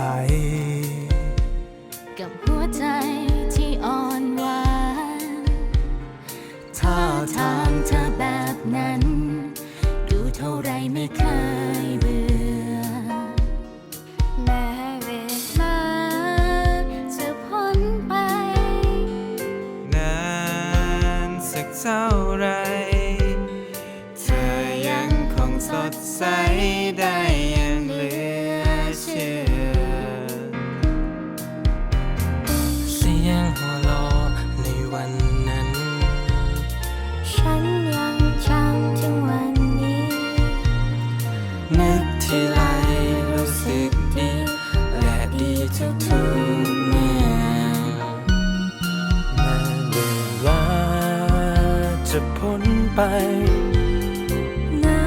ใส กับหัวใจที่อ่อนหวานท่าทางเธอแบบนั้น ดูเท่าไรไม่เคยเบื่อ แม้เวลาจะพ้นไป นานสักเท่าไร เธอยังคงสดใสได้ ทุกทุกๆเมื่อแม้เวลาจะพ้นไป นา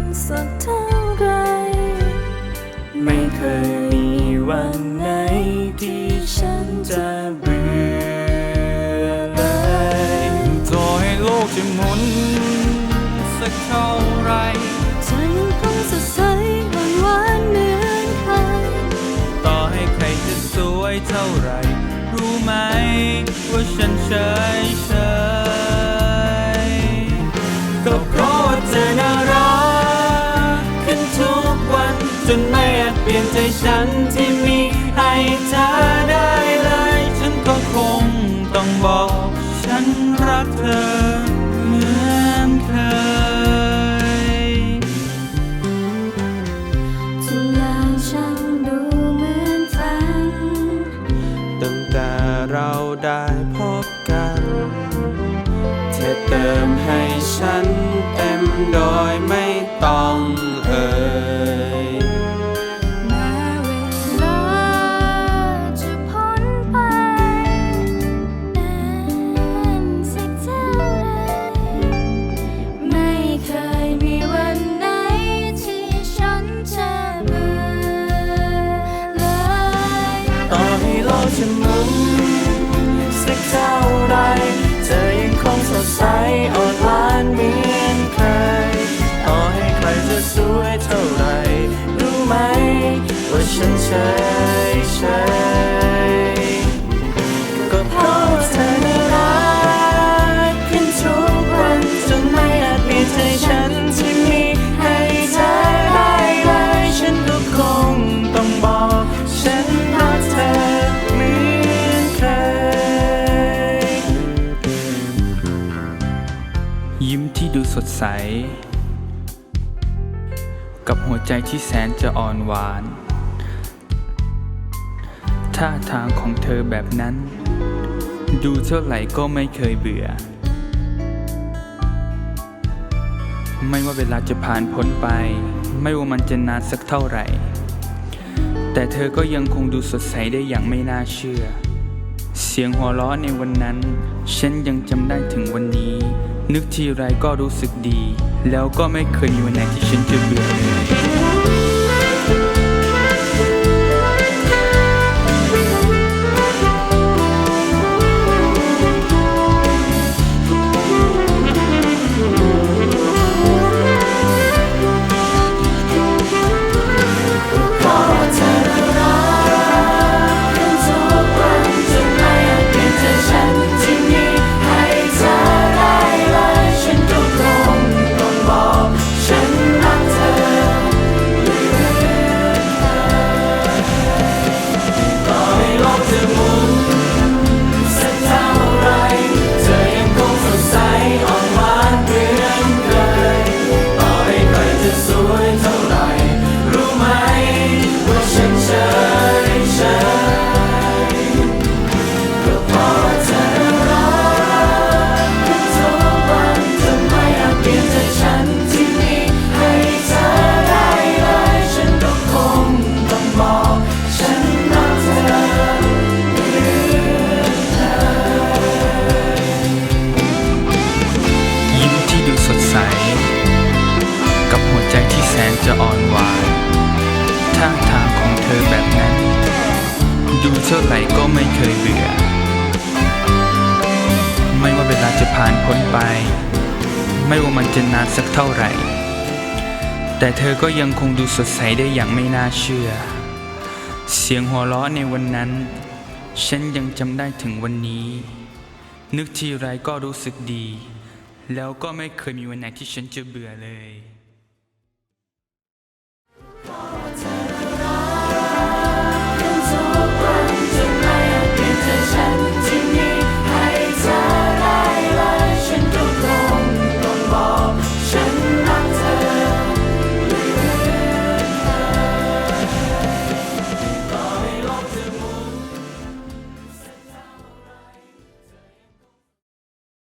นสักเท่าไร ไม่เคยมีวันไหนที่ฉันจะเบื่อเลยต่อให้โลกจะหมุนสักเท่าไร ว่าฉันเฉยเฉยก็เพราะว่าเธอน่ารักขึ้นทุกวันจนไม่อาจเปลี่ยนใจฉันที่มีให้เธอได้เลย ฉันก็คงต้องบอกฉันรักเธอ เธอเติมให้ฉันเต็มโดยไม่ต้องเอ่ยแม้เวลาจะพ้นไปนานสักเท่าไรไม่เคยมีวันไหนที่ฉันจะเบื่อเลย ต่อให้โลกจะหมุน อ่อนหวานเหมือนใครต่อให้ใครจะสวยเท่าไรรู้ไหม ว่าฉันใช่ใช่ ดใส กับหัวใจที่แสนจะอ่อนหวาน ท่าทางของเธอแบบนั้น ดูเท่าไหร่ก็ไม่เคยเบื่อ ไม่ว่าเวลาจะผ่านพ้นไป ไม่ว่ามันจะนานสักเท่าไหร่ แต่เธอก็ยังคงดูสดใสได้อย่างไม่น่าเชื่อ เสียงหัวเราะในวันนั้น ฉันยังจำได้ถึงวันนี้ นึกทีไรก็รู้สึกดี แล้วก็ไม่เคยมีวันไหนที่ฉันจะเบื่อเลย นจะอ่อนหวานท่าทางของเธอแบบนั้น ดูเท่าไหร่ก็ไม่เคยเบื่อ ไม่ว่าเวลาจะผ่านพ้นไป ไม่ว่ามันจะนานสักเท่าไหร่ แต่เธอก็ยังคงดูสดใสได้อย่างไม่น่าเชื่อ เสียงหัวเราะในวันนั้น ฉันยังจำได้ถึงวันนี้ นึกทีไรก็รู้สึกดี แล้วก็ไม่เคยมีวันไหนที่ฉันจะเบื่อเลย